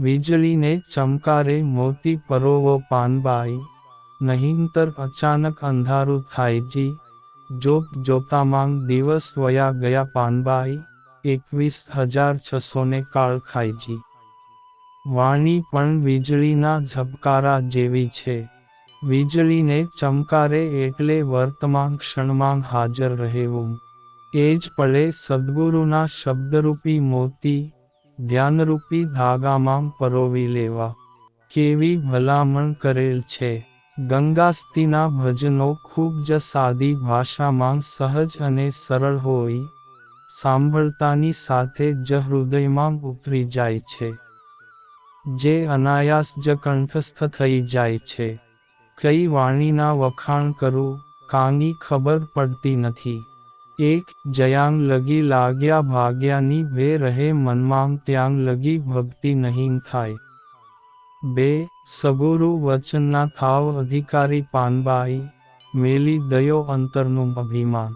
વીજળીને ચમકારે મોતી પરોવો પાનબાઈ. નહીંતર અચાનક અંધારું થાય જી. જોત જોતામાં દિવસ વયા ગયા પાનબાઈ. એકવીસ હજાર છસોને કાળ ખાઈજી વાણી પણ વીજળીના ઝબકારા જેવી છે. વીજળીને ચમકારે એટલે વર્તમાન ક્ષણમાં હાજર રહેવું. એ જ પળે સદ્ગુરુના શબ્દરૂપી મોતી ધ્યાનરૂપી ધાગામાં પરોવી લેવા. કેવી ભલામણ કરેલ છે. ગંગાસ્તીના ભજનો ખૂબ જ સાદી ભાષામાં સહજ અને સરળ હોય. સાંભળતાની સાથે જ હૃદયમાં ઉતરી જાય છે. જે અનાયાસ જ કંઠસ્થ થઈ જાય છે. કઈ વાણીના વખાણ કરું, કાની ખબર પડતી નથી. એક જયાંગ લગી લાગ્યા ભાગ્યાની, બે રહે મનમાં ત્યાં લગી ભક્તિ નહીં થાય. બે, સગુરુ વચનના થાવ અધિકારી પાનબાઈ, મેલી દયો અંતરનું અભિમાન.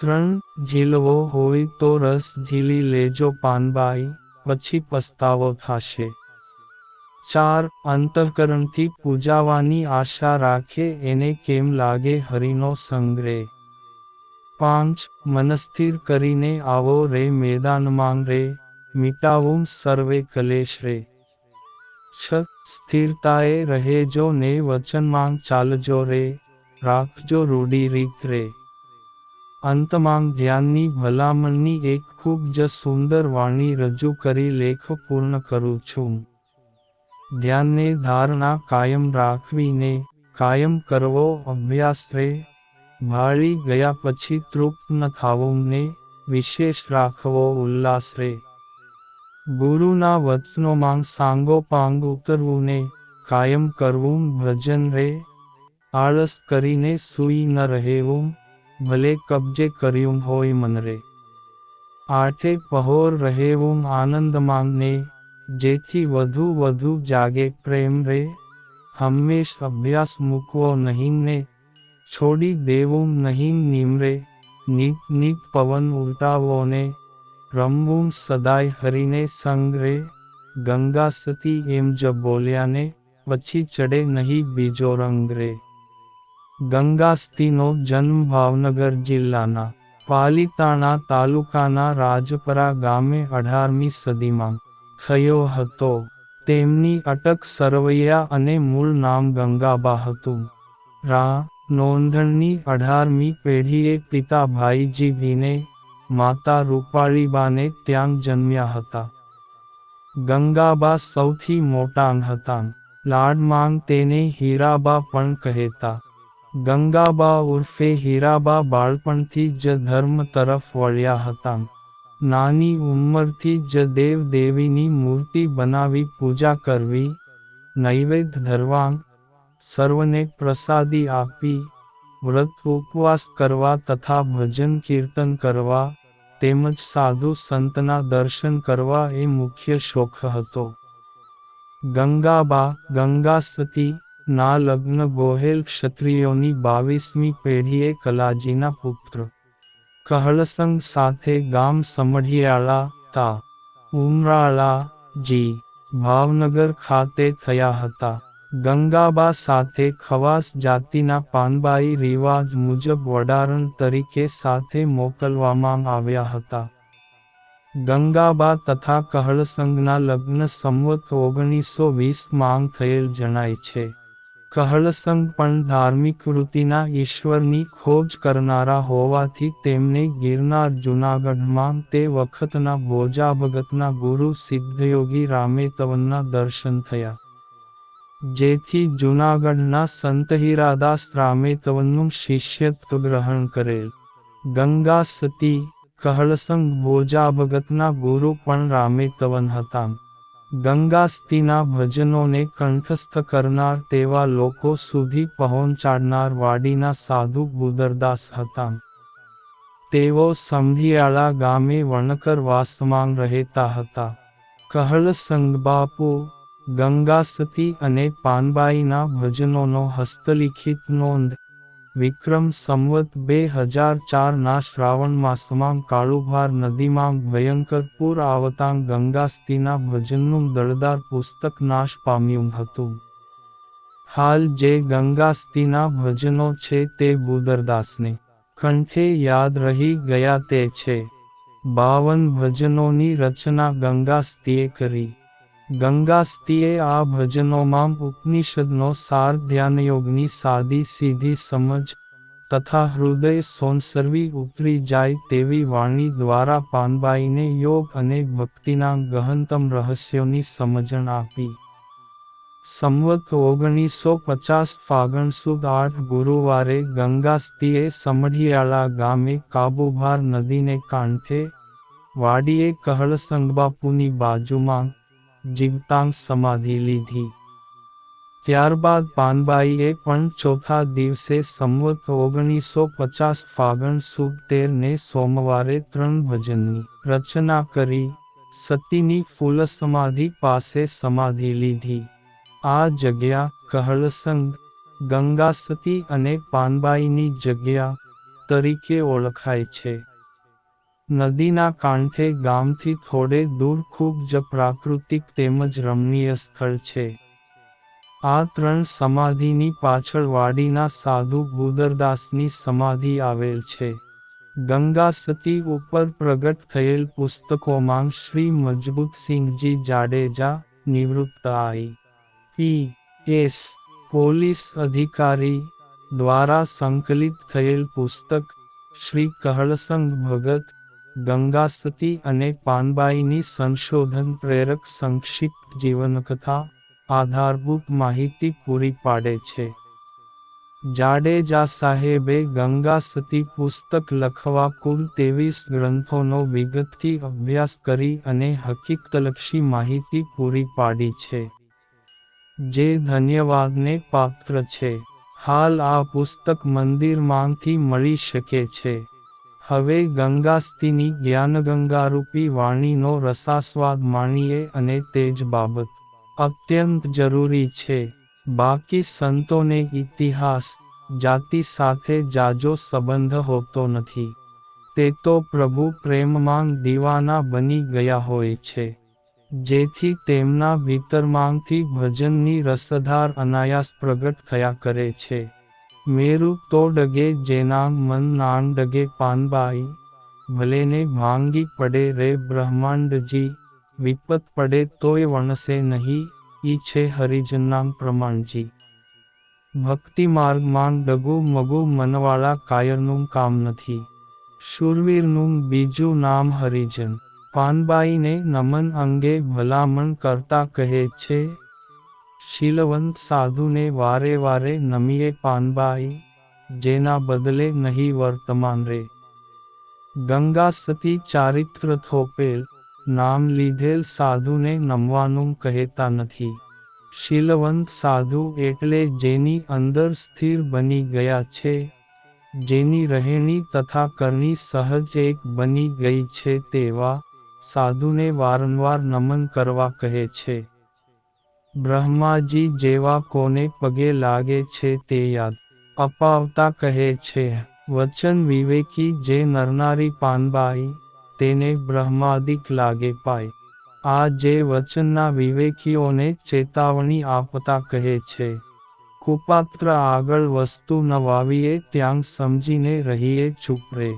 ત્રણ, ઝીલવો હોય તો રસ ઝીલી લેજો પાનબાઈ, પછી પસ્તાવો થાશે. ચાર, અંતઃકરણથી પૂજાવાની આશા રાખે, એને કેમ લાગે હરિનો સંગ્રહ? પાંચ, મનસ્થિર કરીને આવો રે મેદાનમાં રે, મિટાવું સર્વે કલેશ રે. છ, સ્થિરતાએ રહેજો ને વચનમાં ચાલજો રે, રાખજો રૂઢી રીત રે. અંતમાં ધ્યાનની ભલામણની એક ખૂબ જ સુંદર વાણી રજૂ કરી લેખ પૂર્ણ કરું છું. ધ્યાનને ધારણા કાયમ રાખવીને કાયમ કરવો અભ્યાસ રે ભાળી ગયા પછી તૃપ્ત ન થાવું ને વિશેષ રાખવો ઉલ્લાસ રે ગુરુના વચનોમાં સાંગોપાંગ ઉતરવું ને કાયમ કરવું ભજન રે. આળસ કરીને સૂઈ ન રહેવું, ભલે કબજે કર્યું હોય મન રે આઠે પહોર રહેવું આનંદ માંગને જેથી વધુ વધુ જાગે પ્રેમ રે. હંમેશ અભ્યાસ મૂકવો નહીં ને છોડી દેવું નહીં, નિમરે. નીત નીત પવન ઉલટાવોને. રમવું સદાય હરીને સંગરે. ગંગા સતી એમ જ બોલ્યાને, પછી ચડે નહીં બીજો રંગ રે ગંગાસ્તીનો જન્મ ભાવનગર જિલ્લાના પાલિતાણા તાલુકાના રાજપરા ગામે અઢારમી સદીમાં થયો હતો. તેમની અટક સરવૈયા અને મૂળ નામ ગંગાબા હતું. રા નોંધણની અઢારમી પેઢીએ પિતા ભાઈજી ભીને માતા રૂપાળીબાને ત્યાં જન્મ્યા હતા. ગંગાબા સૌથી મોટાંગ હતા. લાડમાંગ તેને હીરાબા પણ કહેતા. ગંગાબા ઉર્ફે હીરાબા બાળપણથી જ ધર્મ તરફ વળ્યા હતા. નાની ઉંમરથી જ દેવ દેવીની મૂર્તિ બનાવી પૂજા કરવી, નૈવેદ્ય ધરવાંગ સર્વને પ્રસાદી આપી, વ્રત ઉપવાસ કરવા તથા ભજન કીર્તન કરવા, તેમજ સાધુ સંતના દર્શન કરવા એ મુખ્ય શોખ હતો. ગંગાબા, ગંગાસતી ના લગ્ન ગોહેલ ક્ષત્રિયોની બાવીસમી પેઢીએ કલાજીના પુત્ર. કહળસંગ સાથે ગામ સમઢિયાળા તા ઉમરાળા જી ભાવનગર ખાતે થયા હતા. ગંગાબા સાથે ખવાસ જાતિના પાનબાઈ રિવાજ મુજબ વડારણ તરીકે સાથે મોકલવામાં આવ્યા હતા. ગંગાબા તથા કહળસંગના લગ્ન સંવત ઓગણીસો વીસમાં થયેલ જણાય છે. કહળસંગ પણ ધાર્મિક વૃત્તિના ઈશ્વરની ખોજ કરનારા હોવાથી તેમને ગિરનાર જૂનાગઢમાં તે વખતના ભોજા ભગતના ગુરુ સિદ્ધયોગી રામેતવનના દર્શન થયા. જેથી જૂનાગઢના સંત હીરાદાસ રામેતવનનું શિષ્યત્વ ગ્રહણ કરેલ ગંગા સતી કહળસંગ ભોજા ભગતના ગુરુ પણ રામેતવન હતા. ગંગાસ્તીના ભજનોને કંઠસ્થ કરનાર તેવા લોકો સુધી પહોંચાડનાર વાડીના સાધુ ગુદરદાસ હતા. તેઓ સંભિયાળા ગામે વણકર વાસમાં રહેતા હતા. કહળસંગ બાપુ ગંગાસતી અને પાનબાઈના ભજનોનો હસ્તલિખિત નોંધ. વિક્રમ સંવત બે હજાર ચારના શ્રાવણ માસમાં કાળુભાર નદીમાં ભયંકર પૂર આવતાં ગંગાસ્તીના ભજનનું દળદાર પુસ્તક નાશ પામ્યું હતું. હાલ જે ગંગાસ્તીના ભજનો છે તે બુદરદાસને કંઠે યાદ રહી ગયા તે છે. બાવન ભજનોની રચના ગંગાસ્તીએ કરી. ગંગાસ્તીએ આ ભજનોમાં ઉપનિષદનો સાર, ધ્યાનયોગની સાદી સીધી સમજ તથા હૃદય સોનસરવી ઉતરી જાય તેવી વાણી દ્વારા પાનબાઈને યોગ અને ભક્તિના ગહનતમ રહસ્યોની સમજણ આપી. સંવત ઓગણીસો પચાસ ફાગણ સુદ આઠ ગુરુવારે ગંગાસ્તીએ સમઢિયાળા ગામે કાબુભાર નદીને કાંઠે વાડીએ કહળસંગબાપુની બાજુમાં જીવતાંગ સમાધિ લીધી. ત્યારબાદ પાનબાઈએ પણ ચોથા દિવસે સંવત ઓગણીસો પચાસ ફાગણ સુદ તેરને સોમવારે ત્રણ ભજનની રચના કરી, સતીની ફૂલ સમાધિ પાસે સમાધિ લીધી. આ જગ્યા કહળસંગ, ગંગાસતી અને પાનબાઈની જગ્યા તરીકે ઓળખાય છે. નદીના કાંઠે ગામથી થોડે દૂર ખૂબ જ પ્રાકૃતિક તેમજ રમણીય સ્થળ છે. આ ત્રણ સમાધિની પાછળ વાડીના સાધુ ભૂદરદાસની સમાધિ આવેલ છે. ગંગા સતી ઉપર પ્રગટ થયેલ પુસ્તકોમાં શ્રી મજબૂતસિંહજી જાડેજા નિવૃત્ત આઈ. પી. એસ. પોલીસ અધિકારી દ્વારા સંકલિત થયેલ પુસ્તક શ્રી કહળસંગ ભગત ગંગાસતી અને પાનબાઈની સંશોધન પ્રેરક સંક્ષિપ્ત જીવનકથા આધારભૂત માહિતી પૂરી પાડે છે. જાડેજા સાહેબે ગંગાસતી પુસ્તક લખવા કુલ ત્રેવીસ ગ્રંથોનો વિગતથી અભ્યાસ કરી અને હકીકતલક્ષી માહિતી પૂરી પાડી છે. જે ધન્યવાદને પાત્ર છે. હાલ આ પુસ્તક મંદિરમાંથી મળી શકે છે. હવે ગંગાસ્તીની જ્ઞાનગંગારૂપી વાણીનો રસાસ્વાદ માણીએ અને તે જ બાબત અત્યંત જરૂરી છે. બાકી સંતોને ઇતિહાસ, જાતિ સાથે જાજો સંબંધ હોતો નથી. તે તો પ્રભુ પ્રેમમાં દીવાના બની ગયા હોય છે. જેથી તેમના ભીતરમાંથી ભજનની રસધાર અનાયાસ પ્રગટ થયા કરે છે. મેરુ તો ડગે જેના મન નાન ડગે પાનબાઈ ભલેને ભાંગી પડે રે બ્રહ્માંડજી, વિપત પડે તોય વણસે નહીં, ઈ છે હરિજનના પ્રમાણજી. ભક્તિ માર્ગમાં ડગુ મગુ મનવાળા કાયરનું કામ નથી. શૂરવીરનું બીજું નામ હરિજન. પાનબાઈને નમન અંગે ભલામણ કરતા કહે છે શીલવંત સાધુને વારે વારે નમીએ પાનબાઈ, જેના બદલે નહીં વર્તમાન રે. ગંગા સતી ચારિત્ર થોપેલ, નામ લીધેલ સાધુને નમવાનું કહેતા નથી. શીલવંત સાધુ એટલે જેની અંદર સ્થિર બની ગયા છે, જેની રહેણી તથા કરની સહજ એક બની ગઈ છે તેવા સાધુને વારંવાર નમન કરવા કહે છે. બ્રહ્માજી જેવા કોને પગે લાગે છે તે યાદ અપાવતા કહે છે, વચન વિવેકી જે નરનારી પાનબાઈ, તેને બ્રહ્માદિક લાગે પાય. આ જે વચનના વિવેકીઓને ચેતાવણી આપતા કહે છે, કુપાત્ર આગળ વસ્તુ ન વાવીએ, ત્યાં સમજીને રહીએ ચૂપરે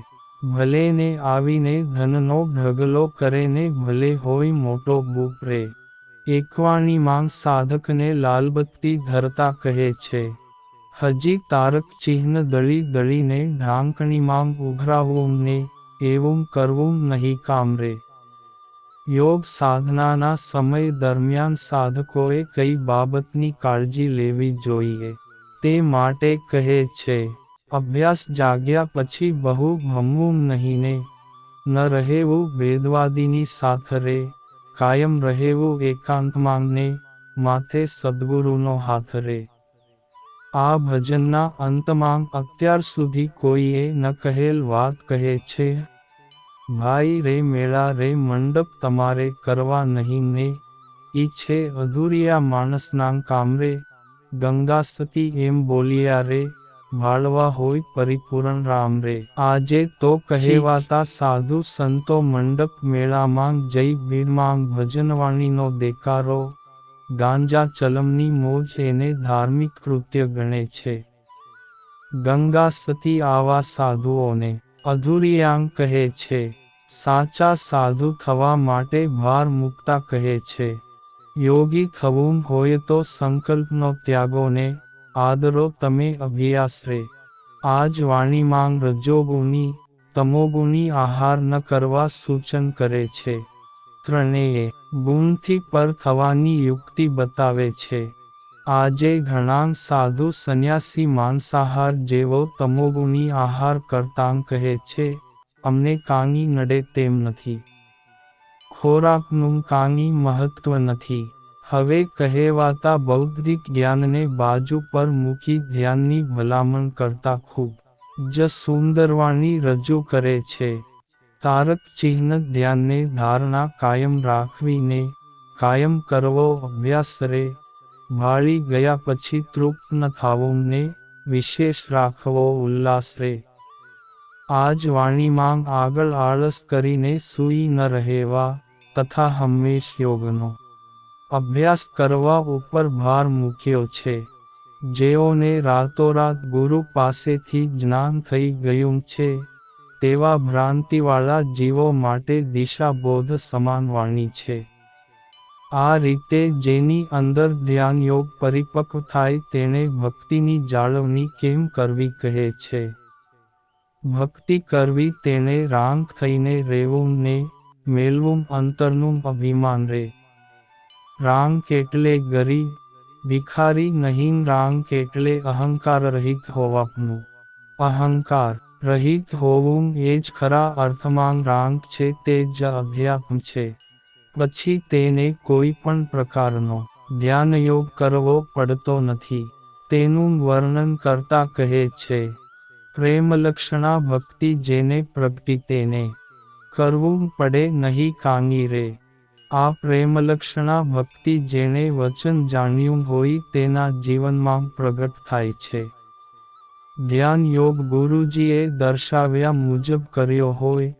ભલેને આવીને ધનનો ઢગલો કરેને ભલે હોય મોટો બુપરે એકવાણી માંગ સાધકને લાલબત્તી ધરતા કહે છે. હજી તારક ચિહ્ન દળી દળીને ઢાંકણી માંગ ઉઘરાવવું ને એવું કરવું નહીં કામરે. યોગ સાધનાના સમય દરમિયાન સાધકોએ કઈ બાબતની કાળજી લેવી જોઈએ? તે માટે કહે છે, અભ્યાસ જાગ્યા પછી બહુ ભમવું નહીં ને ન રહેવું વેદવાદીની સાથરે. કાયમ રહેવું એકાંતમાંને માથે સદગુરુનો હાથ રે. આ ભજનના અંતમાં અત્યાર સુધી કોઈએ ન કહેલ વાત કહે છે. ભાઈ રે મેળા રે મંડપ તમારે કરવા નહીં ને. ઈ છે અધૂરિયા માણસના કામરે. ગંગા સતી એમ બોલિયા રે. ભાળવા હોય પરિપૂર્ણ રામ રે. આજે તો કહેવાતા સાધુ સંતો મંડપ મેળામાં જઈ ભીડમાં ભજનવાણીનો દેકારો. ગાંજા ચલમની મોજ એને ધાર્મિક કૃત્ય ગણે છે. ગંગા સતી આવા સાધુઓને અધુરિયાંગ કહે છે. સાચા સાધુ થવા માટે ભાર મૂકતા કહે છે. યોગી થવું હોય તો સંકલ્પનો ત્યાગોને આદરો તમે અભ્યાસ રે આજ વાણીમાં રજોગુણી, તમોગુણી આહાર ન કરવા સૂચન કરે છે. ત્રણેય ગુણથી પર થવાની યુક્તિ બતાવે છે. આજે ઘણા સાધુ સંન્યાસી માંસાહાર જેવો તમોગુણી આહાર કરતાં કહે છે, અમને કાંગી નડે તેમ નથી. ખોરાકનું કાંગી મહત્વ નથી. હવે કહેવાતા બૌદ્ધિક જ્ઞાનને બાજુ પર મૂકી ધ્યાનની ભલામણ કરતા ખૂબ જ સુંદરવાણી રજૂ કરે છે. તારક ચિહ્ન ધ્યાનને ધારણા કાયમ રાખવીને કાયમ કરવો અભ્યાસ રે. ભાળી ગયા પછી તૃપ્ત ન થાવું વિશેષ રાખવો ઉલ્લાસ રે. આજ વાણીમાં આગળ આળસ કરીને સૂઈ ન રહેવા તથા હંમેશ યોગનો અભ્યાસ કરવા ઉપર ભાર મૂક્યો છે. જેઓને રાતોરાત ગુરુ પાસેથી જ્ઞાન થઈ ગયું છે, તેવા ભ્રાંતિવાળા જીવો માટે દિશાબોધ સમાન વાણી છે. આ રીતે જેની અંદર ધ્યાન યોગ પરિપક્વ થાય તેણે ભક્તિની જાળવણી કેમ કરવી કહે છે. ભક્તિ કરવી તેને રાંક થઈને રહેવું ને મેળવું અંતરનું અભિમાન રે. રાંક એટલે ગરીબ, ભિખારી નહીં, રાંગ એટલે અહંકાર રહિત હોવાનું અહંકાર રહિત હોવું એ જ ખરા અર્થમાં રાંગ છે તે જ અભ્યાસ છે. પછી તેને કોઈ પણ પ્રકારનો ધ્યાનયોગ કરવો પડતો નથી. તેનું વર્ણન કરતા કહે છે, પ્રેમલક્ષણા ભક્તિ જેને પ્રગટી તેને કરવું પડે નહીં કાંગી રે. આ પ્રેમલક્ષણા ભક્તિ જેણે વચન જાણ્યું હોય તેના જીવનમાં પ્રગટ થાય છે. ધ્યાન યોગ ગુરુજીએ દર્શાવ્યા મુજબ કર્યો હોય,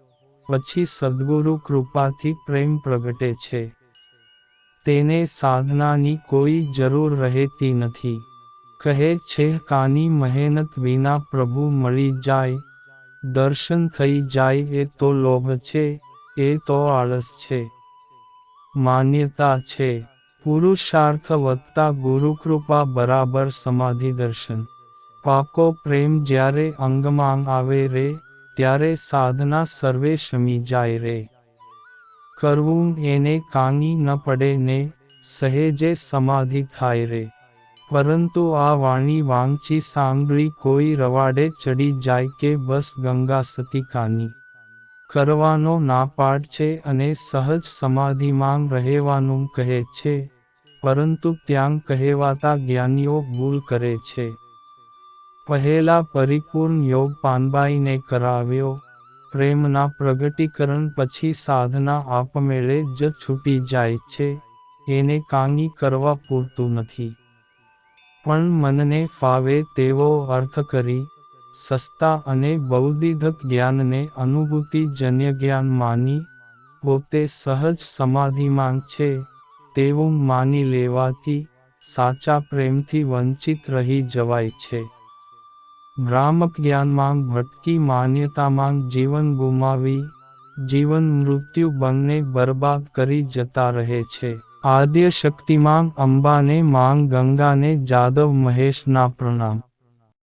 પછી સદગુરુ કૃપાથી પ્રેમ પ્રગટે છે. તેને સાધનાની કોઈ જરૂર રહેતી નથી. કહે છે, કાની મહેનત વિના પ્રભુ મળી જાય, દર્શન થઈ જાય એ તો લોભ છે, એ તો આળસ છે. માન્યતા છે. પુરુષાર્થ વધતા ગુરુકૃપા બરાબર સમાધિ દર્શન પાકો પ્રેમ જ્યારે અંગમાં આવે રે, ત્યારે સાધના સર્વે શમી જાય રે. કરવું એને કાની ન પડે ને, સહેજે સમાધિ થાય રે. પરંતુ આ વાણી વાંચી સાંભળી કોઈ રવાડે ચડી જાય કે બસ ગંગા સતી કાની. કરવાનો નાપાડ છે અને સહજ સમાધિમાં રહેવાનું કહે છે, પરંતુ ત્યાં કહેવાતા જ્ઞાનીઓ ભૂલ કરે છે. પહેલા પરિપૂર્ણ યોગ પાનબાઈને કરાવ્યો, પ્રેમના પ્રગટીકરણ પછી સાધના આપમેળે જ છૂટી જાય છે, એને કાંગી કરવા પૂરતું નથી. પણ મનને ફાવે તેવો અર્થ કરી સસ્તા અને બૌદ્ધિક જ્ઞાનને અનુભૂતિજન્ય જ્ઞાન માની, પોતે સહજ સમાધિમાં છે, તેવું માની લેવાથી સાચા પ્રેમથી વંચિત રહી જવાય છે. ભ્રામક જ્ઞાનમાં ભટકી માન્યતામાં જીવન ગુમાવી, જીવન મૃત્યુ બંને બરબાદ કરી જતા રહે છે. આદ્ય શક્તિમાં અંબાને માંગ ગંગાને જાદવ મહેશના પ્રણામ.